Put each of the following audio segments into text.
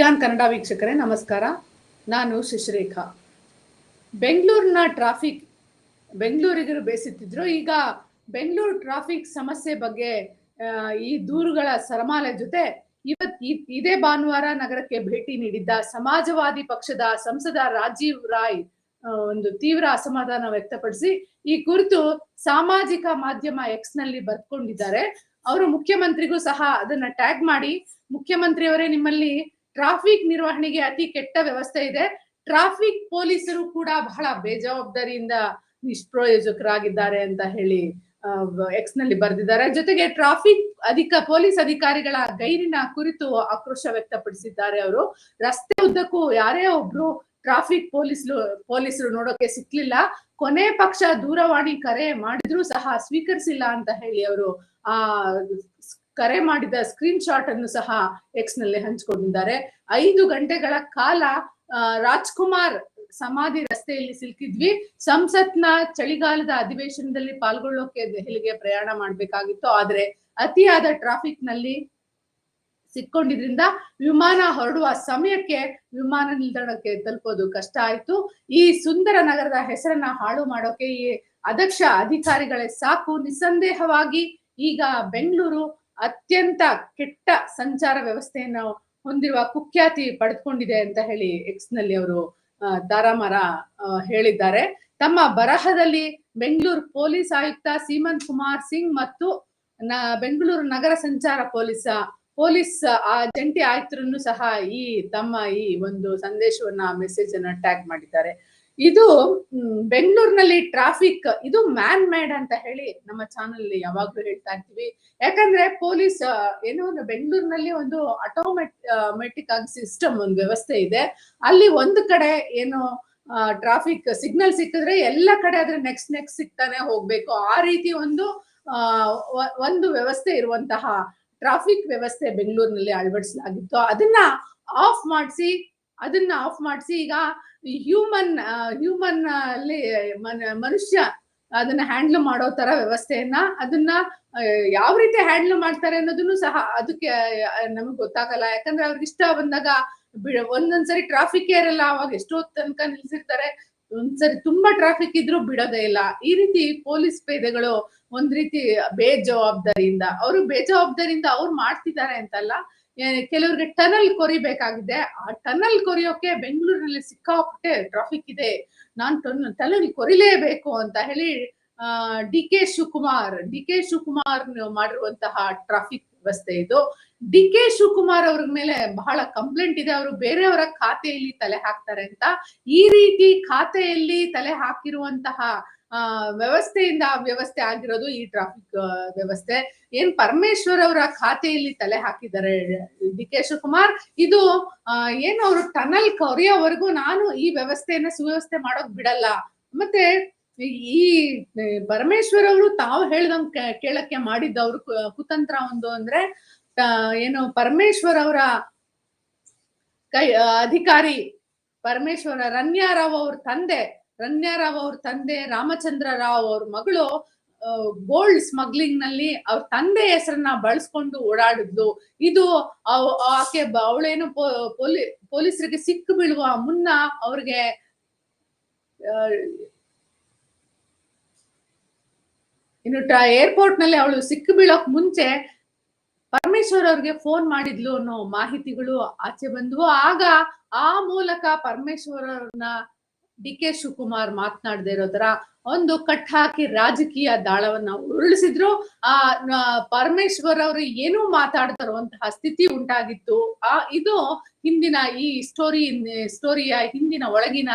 Xi'an Kannada ವೀಕ್ಷಕರೇ, ನಮಸ್ಕಾರ. ನಾನು ಶಶಿರೇಖಾ. ಬೆಂಗಳೂರಿನ ಟ್ರಾಫಿಕ್ ಬೆಂಗಳೂರಿಗರು ಬೇಸುತ್ತಿದ್ರು. ಈಗ ಬೆಂಗಳೂರು ಟ್ರಾಫಿಕ್ ಸಮಸ್ಯೆ ಬಗ್ಗೆ ಈ ದೂರುಗಳ ಸರಮಾಲೆ ಜೊತೆ ಇವತ್ ಇದೇ ಭಾನುವಾರ ನಗರಕ್ಕೆ ಭೇಟಿ ನೀಡಿದ್ದ ಸಮಾಜವಾದಿ ಪಕ್ಷದ ಸಂಸದ ರಾಜೀವ್ ರಾಯ್ ಒಂದು ತೀವ್ರ ಅಸಮಾಧಾನ ವ್ಯಕ್ತಪಡಿಸಿ, ಈ ಕುರಿತು ಸಾಮಾಜಿಕ ಮಾಧ್ಯಮ ಎಕ್ಸ್ನಲ್ಲಿ ಬರ್ಕೊಂಡಿದ್ದಾರೆ ಅವರು ಮುಖ್ಯಮಂತ್ರಿಗೂ ಸಹ ಅದನ್ನ ಟ್ಯಾಗ್ ಮಾಡಿ, ಮುಖ್ಯಮಂತ್ರಿಯವರೇ ನಿಮ್ಮಲ್ಲಿ ಟ್ರಾಫಿಕ್ ನಿರ್ವಹಣೆಗೆ ಅತಿ ಕೆಟ್ಟ ವ್ಯವಸ್ಥೆ ಇದೆ. ಟ್ರಾಫಿಕ್ ಪೊಲೀಸರು ಕೂಡ ಬಹಳ ಬೇಜವಾಬ್ದಾರಿಯಿಂದ ನಿಷ್ಪ್ರಯೋಜಕರಾಗಿದ್ದಾರೆ ಅಂತ ಹೇಳಿ ಎಕ್ಸ್ನಲ್ಲಿ ಬರೆದಿದ್ದಾರೆ. ಜೊತೆಗೆ ಟ್ರಾಫಿಕ್ ಅಧಿಕ, ಪೊಲೀಸ್ ಅಧಿಕಾರಿಗಳ ಗೈರಿನ ಕುರಿತು ಆಕ್ರೋಶ ವ್ಯಕ್ತಪಡಿಸಿದ್ದಾರೆ ಅವರು. ರಸ್ತೆ ಉದ್ದಕ್ಕೂ ಯಾರೇ ಒಬ್ರು ಟ್ರಾಫಿಕ್ ಪೊಲೀಸ್ ಪೊಲೀಸರು ನೋಡೋಕೆ ಸಿಕ್ಲಿಲ್ಲ. ಕೊನೆ ಪಕ್ಷ ದೂರವಾಣಿ ಕರೆ ಮಾಡಿದ್ರು ಸಹ ಸ್ವೀಕರಿಸಿಲ್ಲ ಅಂತ ಹೇಳಿ ಅವರು, ಆ ಕರೆ ಮಾಡಿದ ಸ್ಕ್ರೀನ್ ಶಾಟ್ ಅನ್ನು ಸಹ ಎಕ್ಸ್ನಲ್ಲಿ ಹಂಚಿಕೊಂಡಿದ್ದಾರೆ. ಐದು ಗಂಟೆಗಳ ಕಾಲ ರಾಜ್ಕುಮಾರ್ ಸಮಾಧಿ ರಸ್ತೆಯಲ್ಲಿ ಸಿಲುಕಿದ್ವಿ. ಸಂಸತ್ನ ಚಳಿಗಾಲದ ಅಧಿವೇಶನದಲ್ಲಿ ಪಾಲ್ಗೊಳ್ಳೋಕೆ ದೆಹಲಿಗೆ ಪ್ರಯಾಣ ಮಾಡ್ಬೇಕಾಗಿತ್ತು. ಆದ್ರೆ ಅತಿಯಾದ ಟ್ರಾಫಿಕ್ನಲ್ಲಿ ಸಿಕ್ಕೊಂಡಿದ್ರಿಂದ ವಿಮಾನ ಹೊರಡುವ ಸಮಯಕ್ಕೆ ವಿಮಾನ ನಿಲ್ದಾಣಕ್ಕೆ ತಲುಪೋದು ಕಷ್ಟ ಆಯ್ತು. ಈ ಸುಂದರ ನಗರದ ಹೆಸರನ್ನ ಹಾಳು ಮಾಡೋಕೆ ಈ ಅದಕ್ಷ ಅಧಿಕಾರಿಗಳೇ ಸಾಕು. ನಿಸ್ಸಂದೇಹವಾಗಿ ಈಗ ಬೆಂಗಳೂರು ಅತ್ಯಂತ ಕೆಟ್ಟ ಸಂಚಾರ ವ್ಯವಸ್ಥೆಯನ್ನು ಹೊಂದಿರುವ ಕುಖ್ಯಾತಿ ಪಡೆದುಕೊಂಡಿದೆ ಅಂತ ಹೇಳಿ ಎಕ್ಸ್ನಲ್ಲಿ ಅವರು ದಾರಾಮರ ಹೇಳಿದ್ದಾರೆ. ತಮ್ಮ ಬರಹದಲ್ಲಿ ಬೆಂಗಳೂರು ಪೊಲೀಸ್ ಆಯುಕ್ತ ಸೀಮಂತ್ ಕುಮಾರ್ ಸಿಂಗ್ ಮತ್ತು ಬೆಂಗಳೂರು ನಗರ ಸಂಚಾರ ಪೊಲೀಸ, ಪೊಲೀಸ್, ಆ, ಜಂಟಿ ಆಯುಕ್ತರನ್ನು ಸಹ ಈ, ತಮ್ಮ ಈ ಒಂದು ಸಂದೇಶವನ್ನ ಮೆಸೇಜ್ ಅನ್ನ ಟ್ಯಾಗ್ ಮಾಡಿದ್ದಾರೆ. ಇದು ಬೆಂಗಳೂರಿನಲ್ಲಿ ಟ್ರಾಫಿಕ್ ಇದು ಮ್ಯಾನ್ ಮೇಡ್ ಅಂತ ಹೇಳಿ ನಮ್ಮ ಚಾನಲ್ ಯಾವಾಗ್ಲೂ ಹೇಳ್ತಾ ಇರ್ತೀವಿ. ಯಾಕಂದ್ರೆ ಪೊಲೀಸ್ ಏನೋ ಒಂದು ಬೆಂಗಳೂರಿನಲ್ಲಿ ಒಂದು ಆಟೋಮೆಟಿಕ್ ಆಗಿ ಸಿಸ್ಟಮ್ ಒಂದು ವ್ಯವಸ್ಥೆ ಇದೆ. ಅಲ್ಲಿ ಒಂದು ಕಡೆ ಏನು ಟ್ರಾಫಿಕ್ ಸಿಗ್ನಲ್ ಸಿಕ್ಕಿದ್ರೆ ಎಲ್ಲ ಕಡೆ ಅದ್ರ ನೆಕ್ಸ್ಟ್ ನೆಕ್ಸ್ಟ್ ಸಿಗ್ತಾನೆ ಹೋಗ್ಬೇಕು. ಆ ರೀತಿ ಒಂದು ಒಂದು ವ್ಯವಸ್ಥೆ ಇರುವಂತಹ ಟ್ರಾಫಿಕ್ ವ್ಯವಸ್ಥೆ ಬೆಂಗಳೂರಿನಲ್ಲಿ ಅಳವಡಿಸಲಾಗಿತ್ತು. ಅದನ್ನ ಆಫ್ ಮಾಡಿಸಿ, ಅದನ್ನ ಆಫ್ ಮಾಡಿಸಿ ಈಗ ಹ್ಯೂಮನ್ ಹ್ಯೂಮನ್ ಅಲ್ಲಿ, ಮನ- ಮನುಷ್ಯ ಅದನ್ನ ಹ್ಯಾಂಡಲ್ ಮಾಡೋ ತರ ವ್ಯವಸ್ಥೆಯನ್ನ ಅದನ್ನ ಯಾವ ರೀತಿ ಹ್ಯಾಂಡಲ್ ಮಾಡ್ತಾರೆ ಅನ್ನೋದನ್ನು ಸಹ ಅದಕ್ಕೆ ನಮಗ್ ಗೊತ್ತಾಗಲ್ಲ. ಯಾಕಂದ್ರೆ ಅವ್ರಿಗೆ ಇಷ್ಟ ಬಂದಾಗ ಒಂದೊಂದ್ಸರಿ ಟ್ರಾಫಿಕ್ ಇರಲ್ಲ ಅವಾಗ ಎಷ್ಟೋ ತನಕ ನಿಲ್ಸಿರ್ತಾರೆ. ಒಂದ್ಸರಿ ತುಂಬಾ ಟ್ರಾಫಿಕ್ ಇದ್ರೂ ಬಿಡೋದೇ ಇಲ್ಲ. ಈ ರೀತಿ ಪೊಲೀಸ್ ಪೇದೆಗಳು ಒಂದ್ ರೀತಿ ಬೇಜವಾಬ್ದಾರಿಯಿಂದ, ಅವರು ಬೇಜವಾಬ್ದಾರಿಯಿಂದ ಅವ್ರು ಮಾಡ್ತಿದ್ದಾರೆ ಅಂತಲ್ಲ ಕೆಲವ್ರಿಗೆ ಟನಲ್ ಕೊರಿಬೇಕಾಗಿದೆ. ಆ ಟನಲ್ ಕೊರಿಯೋಕೆ ಬೆಂಗಳೂರಿನಲ್ಲಿ ಸಿಕ್ಕಾಪಟ್ಟೆ ಟ್ರಾಫಿಕ್ ಇದೆ. ನಾನ್ ಟನಲ್ ಕೊರಿಲೇಬೇಕು ಅಂತ ಹೇಳಿ D K Shivakumar, D K Shivakumar ಮಾಡಿರುವಂತಹ ಟ್ರಾಫಿಕ್ ವ್ಯವಸ್ಥೆ ಇದು. ಡಿ ಕೆ ಶಿವಕುಮಾರ್ ಅವ್ರ ಮೇಲೆ ಬಹಳ ಕಂಪ್ಲೇಂಟ್ ಇದೆ. ಅವರು ಬೇರೆಯವರ ಖಾತೆಯಲ್ಲಿ ತಲೆ ಹಾಕ್ತಾರೆ ಅಂತ. ಈ ರೀತಿ ಖಾತೆಯಲ್ಲಿ ತಲೆ ಹಾಕಿರುವಂತಹ, ಆ, ವ್ಯವಸ್ಥೆಯಿಂದ ವ್ಯವಸ್ಥೆ ಆಗಿರೋದು ಈ ಟ್ರಾಫಿಕ್ ವ್ಯವಸ್ಥೆ. ಏನ್ ಪರಮೇಶ್ವರ್ ಅವರ ಖಾತೆಯಲ್ಲಿ ತಲೆ ಹಾಕಿದ್ದಾರೆ ಡಿ ಕೆ ಶಿವಕುಮಾರ್? ಇದು ಏನು ಅವರು ಟನಲ್ ಕೊರಿಯೋವರೆಗೂ ನಾನು ಈ ವ್ಯವಸ್ಥೆಯನ್ನ ಸುವ್ಯವಸ್ಥೆ ಮಾಡೋಕ್ ಬಿಡಲ್ಲ. ಮತ್ತೆ ಈ ಪರಮೇಶ್ವರ್ ಅವರು ತಾವು ಹೇಳ್ದಂಗ್ ಕೇಳಕ್ಕೆ ಮಾಡಿದ್ದ ಅವ್ರ ಕುತಂತ್ರ ಒಂದು ಅಂದ್ರೆ ಏನು ಪರಮೇಶ್ವರ್ ಅವರ ಕೈ, ಅಧಿಕಾರಿ ಪರಮೇಶ್ವರ ರನ್ಯಾರಾವ್ ಅವ್ರ ತಂದೆ, ರನ್ಯಾರಾವ್ ಅವ್ರ ತಂದೆ ರಾಮಚಂದ್ರ ರಾವ್ ಅವ್ರ ಮಗಳು ಗೋಲ್ಡ್ ಸ್ಮಗ್ಲಿಂಗ್ನಲ್ಲಿ ಅವ್ರ ತಂದೆ ಹೆಸರನ್ನ ಬಳಸ್ಕೊಂಡು ಓಡಾಡಿದ್ಲು. ಇದು ಆಕೆ ಅವಳೇನು ಪೊಲೀಸರಿಗೆ ಸಿಕ್ಕು ಬೀಳುವ ಮುನ್ನ ಅವ್ರಿಗೆ ಆ, ಇನ್ನು ಏರ್ಪೋರ್ಟ್ನಲ್ಲಿ ಅವಳು ಸಿಕ್ಕು ಬೀಳೋಕ್ ಮುಂಚೆ ಪರಮೇಶ್ವರ್ ಅವ್ರಿಗೆ ಫೋನ್ ಮಾಡಿದ್ಲು ಅನ್ನೋ ಮಾಹಿತಿಗಳು ಆಚೆ ಬಂದ್ವು. ಆಗ ಆ ಮೂಲಕ ಪರಮೇಶ್ವರ್ ಅವ್ರನ್ನ ಡಿ ಕೆ ಶಿವಕುಮಾರ್ ಮಾತನಾಡದೇ ಇರೋ ಒಂದು ಕಟ್ ಹಾಕಿ ರಾಜಕೀಯ ದಾಳವನ್ನ ಉರುಳಿಸಿದ್ರು. ಆ ಪರಮೇಶ್ವರ್ ಅವರು ಏನು ಮಾತಾಡ್ತಾ ಇರುವಂತಹ ಸ್ಥಿತಿ ಉಂಟಾಗಿತ್ತು. ಆ, ಇದು ಹಿಂದಿನ ಈ ಸ್ಟೋರಿ ಸ್ಟೋರಿಯ ಹಿಂದಿನ ಒಳಗಿನ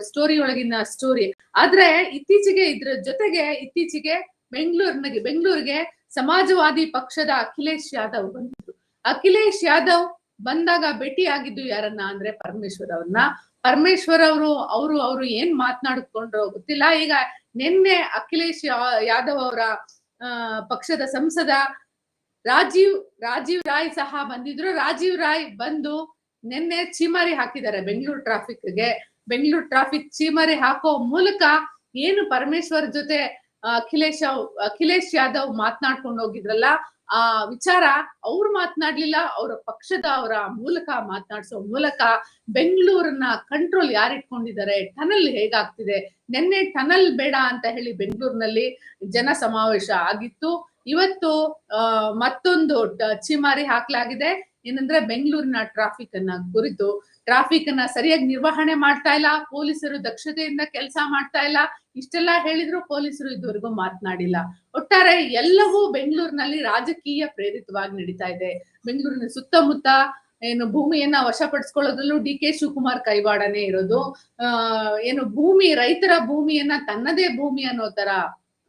ಸ್ಟೋರಿ ಒಳಗಿನ ಸ್ಟೋರಿ ಆದ್ರೆ ಇತ್ತೀಚೆಗೆ ಇದ್ರ ಜೊತೆಗೆ ಇತ್ತೀಚೆಗೆ ಬೆಂಗಳೂರಿನ ಬೆಂಗಳೂರಿಗೆ ಸಮಾಜವಾದಿ ಪಕ್ಷದ ಅಖಿಲೇಶ್ ಯಾದವ್ ಬಂದಿದ್ರು ಅಖಿಲೇಶ್ ಯಾದವ್ ಬಂದಾಗ ಭೇಟಿ ಆಗಿದ್ದು ಯಾರನ್ನ ಅಂದ್ರೆ ಪರಮೇಶ್ವರ್ ಅವ್ರನ್ನ ಪರಮೇಶ್ವರ್ ಅವರು ಅವರು ಅವರು ಏನ್ ಮಾತನಾಡ್ಕೊಂಡ್ರೋ ಗೊತ್ತಿಲ್ಲ. ಈಗ ನಿನ್ನೆ ಅಖಿಲೇಶ್ ಯಾದವ್ ಅವರ ಪಕ್ಷದ ಸಂಸದ ರಾಜೀವ್ ರಾಜೀವ್ ರಾಯ್ ಸಹ ಬಂದಿದ್ರು. ರಾಜೀವ್ ರಾಯ್ ಬಂದು ನಿನ್ನೆ ಚೀಮಾರಿ ಹಾಕಿದ್ದಾರೆ ಬೆಂಗಳೂರು ಟ್ರಾಫಿಕ್ಗೆ ಬೆಂಗಳೂರು ಟ್ರಾಫಿಕ್ ಛೀಮಾರಿ ಹಾಕೋ ಮೂಲಕ ಏನು ಪರಮೇಶ್ವರ್ ಜೊತೆ ಅಖಿಲೇಶ್ ಅಖಿಲೇಶ್ ಯಾದವ್ ಮಾತನಾಡ್ಕೊಂಡು ಹೋಗಿದ್ರಲ್ಲ, ಆ ವಿಚಾರ ಅವ್ರು ಮಾತನಾಡ್ಲಿಲ್ಲ, ಅವರ ಪಕ್ಷದ ಅವರ ಮೂಲಕ ಮಾತನಾಡಿಸೋ ಮೂಲಕ ಬೆಂಗಳೂರನ್ನ ಕಂಟ್ರೋಲ್ ಯಾರಿಟ್ಕೊಂಡಿದ್ದಾರೆ ಟನಲ್ ಹೇಗಾಗ್ತಿದೆ, ನಿನ್ನೆ ಟನಲ್ ಬೇಡ ಅಂತ ಹೇಳಿ ಬೆಂಗಳೂರಿನಲ್ಲಿ ಜನ ಸಮಾವೇಶ ಆಗಿತ್ತು. ಇವತ್ತು ಮತ್ತೊಂದು ಚಿಮಾರಿ ಹಾಕ್ಲಾಗಿದೆ. ಏನಂದ್ರೆ ಬೆಂಗಳೂರಿನ ಟ್ರಾಫಿಕ್ ಅನ್ನ ಕುರಿತು ಟ್ರಾಫಿಕ್ ಅನ್ನ ಸರಿಯಾಗಿ ನಿರ್ವಹಣೆ ಮಾಡ್ತಾ ಇಲ್ಲ, ಪೊಲೀಸರು ದಕ್ಷತೆಯಿಂದ ಕೆಲಸ ಮಾಡ್ತಾ ಇಲ್ಲ, ಇಷ್ಟೆಲ್ಲ ಹೇಳಿದ್ರು ಪೊಲೀಸರು ಇದುವರೆಗೂ ಮಾತನಾಡಿಲ್ಲ. ಒಟ್ಟಾರೆ ಎಲ್ಲವೂ ಬೆಂಗಳೂರಿನಲ್ಲಿ ರಾಜಕೀಯ ಪ್ರೇರಿತವಾಗಿ ನಡೀತಾ ಇದೆ. ಬೆಂಗಳೂರಿನ ಸುತ್ತಮುತ್ತ ಏನು ಭೂಮಿಯನ್ನ ವಶಪಡಿಸ್ಕೊಳ್ಳೋದ್ರಲ್ಲೂ ಡಿ ಕೆ ಶಿವಕುಮಾರ್ ಕೈವಾಡನೆ ಇರೋದು. ಏನು ಭೂಮಿ, ರೈತರ ಭೂಮಿಯನ್ನ ತನ್ನದೇ ಭೂಮಿ ಅನ್ನೋ ತರ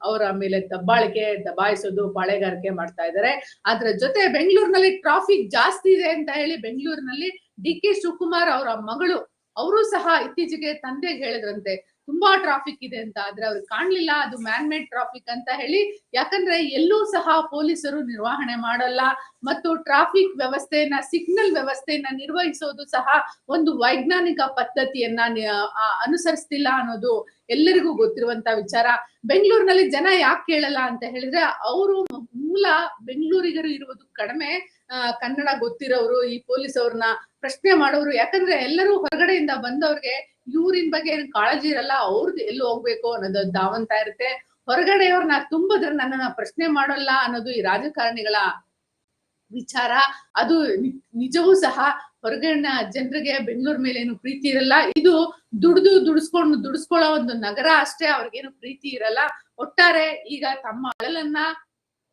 ಅವರ ಮೇಲೆ ದಬ್ಬಾಳಿಕೆ, ದಬಾಯಿಸೋದು, ಪಾಳೆಗಾರಿಕೆ ಮಾಡ್ತಾ ಇದ್ದಾರೆ. ಅದ್ರ ಜೊತೆ ಬೆಂಗಳೂರಿನಲ್ಲಿ ಟ್ರಾಫಿಕ್ ಜಾಸ್ತಿ ಇದೆ ಅಂತ ಹೇಳಿ ಬೆಂಗಳೂರಿನಲ್ಲಿ ಡಿ ಕೆ ಶಿವಕುಮಾರ್ ಅವರ ಮಗಳು, ಅವರು ಸಹ ಇತ್ತೀಚೆಗೆ ತಂದೆಗೆ ಹೇಳಿದ್ರಂತೆ, ತುಂಬಾ ಟ್ರಾಫಿಕ್ ಇದೆ ಅಂತ, ಆದ್ರೆ ಅವ್ರು ಕಾಣ್ಲಿಲ್ಲ, ಅದು ಮ್ಯಾನ್ ಮೇಡ್ ಟ್ರಾಫಿಕ್ ಅಂತ ಹೇಳಿ. ಯಾಕಂದ್ರೆ ಎಲ್ಲೂ ಸಹ ಪೊಲೀಸರು ನಿರ್ವಹಣೆ ಮಾಡಲ್ಲ ಮತ್ತು ಟ್ರಾಫಿಕ್ ವ್ಯವಸ್ಥೆಯನ್ನ ಸಿಗ್ನಲ್ ವ್ಯವಸ್ಥೆಯನ್ನ ನಿರ್ವಹಿಸೋದು ಸಹ ಒಂದು ವೈಜ್ಞಾನಿಕ ಪದ್ಧತಿಯನ್ನ ಅನುಸರಿಸ್ತಿಲ್ಲ ಅನ್ನೋದು ಎಲ್ಲರಿಗೂ ಗೊತ್ತಿರುವಂತ ವಿಚಾರ. ಬೆಂಗಳೂರಿನಲ್ಲಿ ಜನ ಯಾಕೆ ಕೇಳಲ್ಲ ಅಂತ ಹೇಳಿದ್ರೆ, ಅವರು ಮೂಲ ಬೆಂಗಳೂರಿಗರು ಇರುವುದು ಕಡಿಮೆ. ಕನ್ನಡ ಗೊತ್ತಿರೋರು, ಈ ಪೊಲೀಸ್ ಅವ್ರನ್ನ ಪ್ರಶ್ನೆ ಮಾಡೋರು. ಯಾಕಂದ್ರೆ ಎಲ್ಲರೂ ಹೊರಗಡೆಯಿಂದ ಬಂದವ್ರಿಗೆ ಇವ್ರಿನ ಬಗ್ಗೆ ಏನು ಕಾಳಜಿ ಇರಲ್ಲ ಅವ್ರದ್ದು ಎಲ್ಲಿ ಹೋಗ್ಬೇಕು ಅನ್ನೋದು ಧಾವಂತ ಇರುತ್ತೆ. ಹೊರಗಡೆಯವ್ರನ್ನ ತುಂಬದ್ರ ನನ್ನನ್ನ ಪ್ರಶ್ನೆ ಮಾಡೋಲ್ಲ ಅನ್ನೋದು ಈ ರಾಜಕಾರಣಿಗಳ ವಿಚಾರ, ಅದು ನಿಜವೂ ಸಹ ಹೊರಗಡೆ ಜನರಿಗೆ ಬೆಂಗಳೂರ್ ಮೇಲೆ ಏನು ಪ್ರೀತಿ ಇರಲ್ಲ. ಇದು ದುಡಿದು ದುಡಿಸ್ಕೊಂಡು, ದುಡಿಸ್ಕೊಳ್ಳೋ ಒಂದು ನಗರ ಅಷ್ಟೇ ಅವ್ರಿಗೇನು ಪ್ರೀತಿ ಇರಲ್ಲ. ಒಟ್ಟಾರೆ ಈಗ ತಮ್ಮ ಅಳಲನ್ನ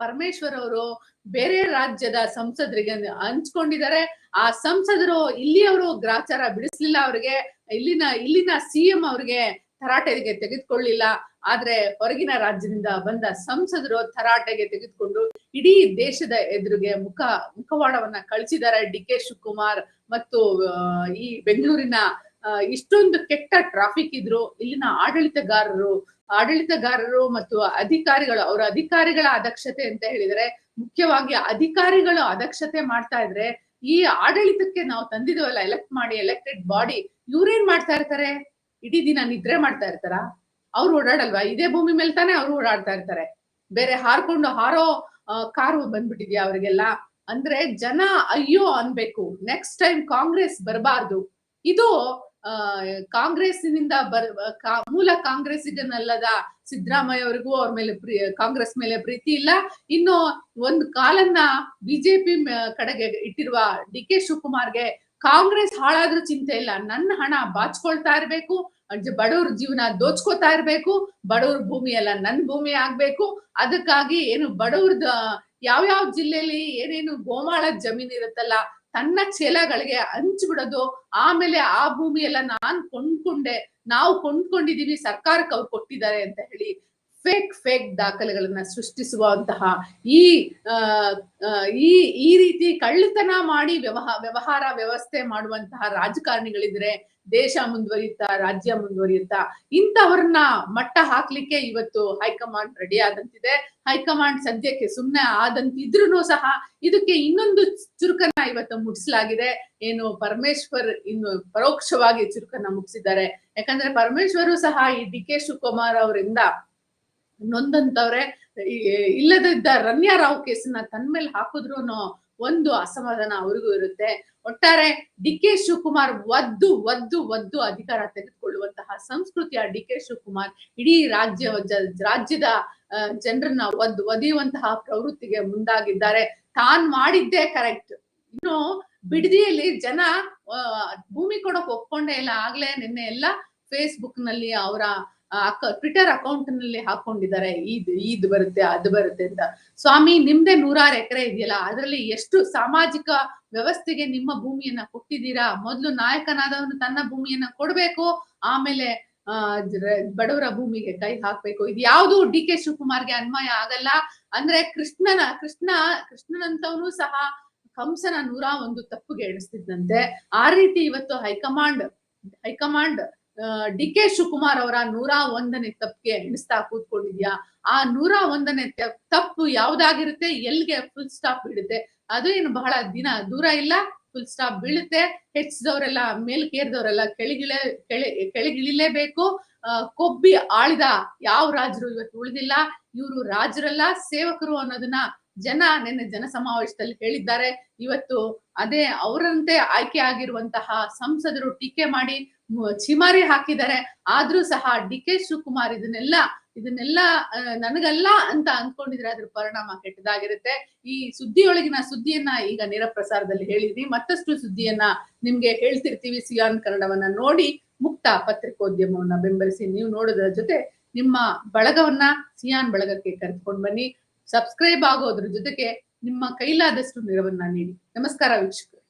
ಪರಮೇಶ್ವರ್ ಅವರು ಬೇರೆ ರಾಜ್ಯದ ಸಂಸದರಿಗೆ ಹಂಚ್ಕೊಂಡಿದ್ದಾರೆ. ಆ ಸಂಸದರು ಇಲ್ಲಿಯವರು ಗ್ರಾಚಾರ ಬಿಡಿಸ್ಲಿಲ್ಲ ಅವ್ರಿಗೆ. ಇಲ್ಲಿನ ಇಲ್ಲಿನ ಸಿಎಂ ಅವ್ರಿಗೆ ತರಾಟೆಗೆ ತೆಗೆದುಕೊಳ್ಳಿಲ್ಲ. ಆದ್ರೆ ಹೊರಗಿನ ರಾಜ್ಯದಿಂದ ಬಂದ ಸಂಸದರು ತರಾಟೆಗೆ ತೆಗೆದುಕೊಂಡು ಇಡೀ ದೇಶದ ಎದುರಿಗೆ ಮುಖ, ಮುಖವಾಡವನ್ನ ಕಳಿಸಿದ್ದಾರೆ ಡಿ ಕೆ ಶಿವಕುಮಾರ್ ಮತ್ತು ಈ ಬೆಂಗಳೂರಿನ ಇಷ್ಟೊಂದು ಕೆಟ್ಟ ಟ್ರಾಫಿಕ್ ಇದ್ರು ಇಲ್ಲಿನ ಆಡಳಿತಗಾರರು ಆಡಳಿತಗಾರರು ಮತ್ತು ಅಧಿಕಾರಿಗಳು, ಅವರ ಅಧಿಕಾರಿಗಳ ಅದಕ್ಷತೆ ಅಂತ ಹೇಳಿದರೆ, ಮುಖ್ಯವಾಗಿ ಅಧಿಕಾರಿಗಳು ಅದಕ್ಷತೆ ಮಾಡ್ತಾ ಇದ್ರೆ ಈ ಆಡಳಿತಕ್ಕೆ ನಾವು ತಂದಿದವಲ್ಲ ಎಲೆಕ್ಟ್ ಮಾಡಿ ಎಲೆಕ್ಟೆಡ್ ಬಾಡಿ ಇವ್ರೇನ್ ಮಾಡ್ತಾ ಇರ್ತಾರೆ? ಇಡೀ ದಿನ ನಿದ್ರೆ ಮಾಡ್ತಾ ಇರ್ತಾರ? ಅವ್ರು ಓಡಾಡಲ್ವಾ? ಇದೇ ಭೂಮಿ ಮೇಲೆ ತಾನೇ ಅವ್ರು ಓಡಾಡ್ತಾ ಇರ್ತಾರೆ. ಬೇರೆ ಹಾರ್ಕೊಂಡು ಹಾರೋ ಕಾರು ಬಂದ್ಬಿಟ್ಟಿದ್ಯಾ ಅವ್ರಿಗೆಲ್ಲ? ಅಂದ್ರೆ ಜನ ಅಯ್ಯೋ ಅನ್ಬೇಕು. ನೆಕ್ಸ್ಟ್ ಟೈಮ್ ಕಾಂಗ್ರೆಸ್ ಬರಬಾರ್ದು. ಇದು ಕಾಂಗ್ರೆಸ್ನಿಂದ ಬರ್ ಮೂಲ ಕಾಂಗ್ರೆಸ್ಸಿಗನಲ್ಲದ ಸಿದ್ದರಾಮಯ್ಯ ಅವರಿಗೂ ಅವ್ರ ಮೇಲೆ ಪ್ರೀ, ಕಾಂಗ್ರೆಸ್ ಮೇಲೆ ಪ್ರೀತಿ ಇಲ್ಲ. ಇನ್ನು ಒಂದು ಕಾಲನ್ನ ಬಿಜೆಪಿ ಕಡೆಗೆ ಇಟ್ಟಿರುವ ಡಿ ಕೆ ಶಿವಕುಮಾರ್ಗೆ ಕಾಂಗ್ರೆಸ್ ಹಾಳಾದ್ರೂ ಚಿಂತೆ ಇಲ್ಲ. ನನ್ನ ಹಣ ಬಾಚ್ಕೊಳ್ತಾ ಇರ್ಬೇಕು ಬಡವ್ರ ಜೀವನ ದೋಚ್ಕೋತಾ ಇರ್ಬೇಕು, ಬಡವ್ರ ಭೂಮಿ ಎಲ್ಲ ನನ್ ಭೂಮಿ ಆಗ್ಬೇಕು. ಅದಕ್ಕಾಗಿ ಏನು ಬಡವ್ರದ ಯಾವ್ಯಾವ ಜಿಲ್ಲೆಯಲ್ಲಿ ಏನೇನು ಗೋಮಾಳ ಜಮೀನ್ ಇರುತ್ತಲ್ಲ, ತನ್ನ ಚೇಲಗಳಿಗೆ ಹಂಚ್ಬಿಡೋದು ಆಮೇಲೆ ಆ ಭೂಮಿ ಎಲ್ಲ ನಾನ್ ಕೊಂಡ್ಕೊಂಡೆ, ನಾವು ಕೊಂಡ್ಕೊಂಡಿದೀವಿ, ಸರ್ಕಾರಕ್ಕೆ ಅವ್ರು ಕೊಟ್ಟಿದ್ದಾರೆ ಅಂತ ಹೇಳಿ ಫೇಕ್ ಫೇಕ್ ದಾಖಲೆಗಳನ್ನ ಸೃಷ್ಟಿಸುವಂತಹ ಈ ಈ ಈ ರೀತಿ ಕಳ್ಳತನ ಮಾಡಿ ವ್ಯವಹಾರ ವ್ಯವಹಾರ ವ್ಯವಸ್ಥೆ ಮಾಡುವಂತಹ ರಾಜಕಾರಣಿಗಳಿದ್ರೆ ದೇಶ ಮುಂದುವರಿಯುತ್ತಾ, ರಾಜ್ಯ ಮುಂದುವರಿಯುತ್ತಾ, ಇಂಥವ್ರನ್ನ ಮಟ್ಟ ಹಾಕ್ಲಿಕ್ಕೆ ಇವತ್ತು ಹೈಕಮಾಂಡ್ ರೆಡಿ ಆದಂತಿದೆ. ಹೈಕಮಾಂಡ್ ಸದ್ಯಕ್ಕೆ ಸುಮ್ನೆ ಆದಂತಿದ್ರು ಸಹ ಇದಕ್ಕೆ ಇನ್ನೊಂದು ಚುರುಕನ್ನ ಇವತ್ತು ಮುಟ್ಸಲಾಗಿದೆ. ಏನು ಪರಮೇಶ್ವರ್ ಇನ್ನು ಪರೋಕ್ಷವಾಗಿ ಚುರುಕನ್ನ ಮುಗಿಸಿದ್ದಾರೆ ಯಾಕಂದ್ರೆ ಪರಮೇಶ್ವರು ಸಹ ಈ ಡಿ ಕೆ ಶಿವಕುಮಾರ್ ಅವರಿಂದ ನೊಂದಂತವ್ರೆ ಇಲ್ಲದಿದ್ದ ರಮ್ಯಾ ರಾವ್ ಕೇಸನ್ನ ತನ್ ಮೇಲೆ ಹಾಕಿದ್ರು ಒಂದು ಅಸಮಾಧಾನ ಅವ್ರಿಗೂ ಇರುತ್ತೆ. ಒಟ್ಟಾರೆ ಡಿ ಕೆ ಶಿವಕುಮಾರ್ ಒದ್ದು ಒದ್ದು ಒದ್ದು ಅಧಿಕಾರ ತೆಗೆದುಕೊಳ್ಳುವಂತಹ ಸಂಸ್ಕೃತಿಯ ಡಿ ಕೆ ಶಿವಕುಮಾರ್ ಇಡೀ ರಾಜ್ಯ ರಾಜ್ಯದ ಜನರನ್ನ ಒದ್ದು ಒದೆಯುವಂತಹ ಪ್ರವೃತ್ತಿಗೆ ಮುಂದಾಗಿದ್ದಾರೆ. ತಾನ್ ಮಾಡಿದ್ದೇ ಕರೆಕ್ಟ್. ಇನ್ನು ಬಿಡದಿಯಲ್ಲಿ ಜನ ಭೂಮಿ ಕೊಡಕ್ ಒಪ್ಕೊಂಡೇ ಇಲ್ಲ. ಆಗ್ಲೇ ನಿನ್ನೆ ಎಲ್ಲ ಫೇಸ್ಬುಕ್ನಲ್ಲಿ ಅವರ ಟ್ವಿಟರ್ ಅಕೌಂಟ್ನಲ್ಲಿ ಹಾಕೊಂಡಿದ್ದಾರೆ. ಈದ್ ಈದ್ ಬರುತ್ತೆ, ಅದು ಬರುತ್ತೆ ಅಂತ. ಸ್ವಾಮಿ, ನಿಮ್ದೇ ನೂರಾರು ಎಕರೆ ಇದೆಯಲ್ಲ, ಅದರಲ್ಲಿ ಎಷ್ಟು ಸಾಮಾಜಿಕ ವ್ಯವಸ್ಥೆಗೆ ನಿಮ್ಮ ಭೂಮಿಯನ್ನ ಕೊಟ್ಟಿದ್ದೀರಾ? ಮೊದಲು ನಾಯಕನಾದವನು ತನ್ನ ಭೂಮಿಯನ್ನ ಕೊಡ್ಬೇಕು, ಆಮೇಲೆ ಬಡವರ ಭೂಮಿಗೆ ಕೈ ಹಾಕ್ಬೇಕು. ಇದು ಯಾವುದು ಡಿ ಕೆ ಶಿವಕುಮಾರ್ಗೆ ಅನ್ವಯ ಆಗಲ್ಲ. ಅಂದ್ರೆ ಕೃಷ್ಣನ, ಕೃಷ್ಣ, ಕೃಷ್ಣನಂತವನು ಸಹ ಕಂಸನ ನೂರ ಒಂದು ತಪ್ಪುಗೆ ಎಣಿಸ್ತಿದ್ದಂತೆ. ಆ ರೀತಿ ಇವತ್ತು high command high command D K Shivakumar ಅವರ ನೂರ ಒಂದನೇ ತಪ್ಪಿಗೆ ಎಣಿಸ್ತಾ ಕೂತ್ಕೊಂಡಿದ್ಯಾ? ಆ ನೂರ ಒಂದನೇ ತಪ್ಪು ಯಾವ್ದಾಗಿರುತ್ತೆ? ಎಲ್ಲಿಗೆ ಫುಲ್ ಸ್ಟಾಪ್ ಬೀಳುತ್ತೆ? ಅದು ಏನು ಬಹಳ ದಿನ ದೂರ ಇಲ್ಲ. ಫುಲ್ ಸ್ಟಾಪ್ ಬೀಳುತ್ತೆ. ಹೆಚ್ಚಿದವರೆಲ್ಲ, ಮೇಲ್ಕೇರಿದವರೆಲ್ಲ ಕೆಳಗಿಳೆ, ಕೆಳ, ಕೆಳಗಿಳಿಲೇಬೇಕು. ಕೊಬ್ಬಿ ಆಳಿದ ಯಾವ ರಾಜರು ಇವತ್ತು ಉಳಿದಿಲ್ಲ? ಇವರು ರಾಜರಲ್ಲ, ಸೇವಕರು ಅನ್ನೋದನ್ನ ಜನ ನಿನ್ನೆ ಜನ ಸಮಾವೇಶದಲ್ಲಿ ಹೇಳಿದ್ದಾರೆ. ಇವತ್ತು ಅದೇ ಅವರಂತೆ ಆಯ್ಕೆ ಆಗಿರುವಂತಹ ಸಂಸದರು ಟೀಕೆ ಮಾಡಿ ಚಿಮಾರಿ ಹಾಕಿದ್ದಾರೆ. ಆದ್ರೂ ಸಹ ಡಿ ಕೆ ಶಿವಕುಮಾರ್ ಇದನ್ನೆಲ್ಲ ಇದನ್ನೆಲ್ಲ ನನಗಲ್ಲ ಅಂತ ಅನ್ಕೊಂಡಿದ್ರೆ ಅದ್ರ ಪರಿಣಾಮ ಕೆಟ್ಟದಾಗಿರುತ್ತೆ. ಈ ಸುದ್ದಿಯೊಳಗಿನ ಸುದ್ದಿಯನ್ನ ಈಗ ನೇರ ಪ್ರಸಾರದಲ್ಲಿ ಹೇಳಿದ್ವಿ ಮತ್ತಷ್ಟು ಸುದ್ದಿಯನ್ನ ನಿಮ್ಗೆ ಹೇಳ್ತಿರ್ತೀವಿ ಸಿಯಾನ್ ಕನ್ನಡವನ್ನ ನೋಡಿ. ಮುಕ್ತ ಪತ್ರಿಕೋದ್ಯಮವನ್ನ ಬೆಂಬಲಿಸಿ ನೀವು ನೋಡೋದ್ರ ಜೊತೆ ನಿಮ್ಮ ಬಳಗವನ್ನ ಸಿಯಾನ್ ಬಳಗಕ್ಕೆ ಕರೆದುಕೊಂಡು ಬನ್ನಿ. ಸಬ್ಸ್ಕ್ರೈಬ್ ಆಗೋದ್ರ ಜೊತೆಗೆ ನಿಮ್ಮ ಕೈಲಾದಷ್ಟು ನೆರವನ್ನ ನೀಡಿ. ನಮಸ್ಕಾರ ವೀಕ್ಷಕರು.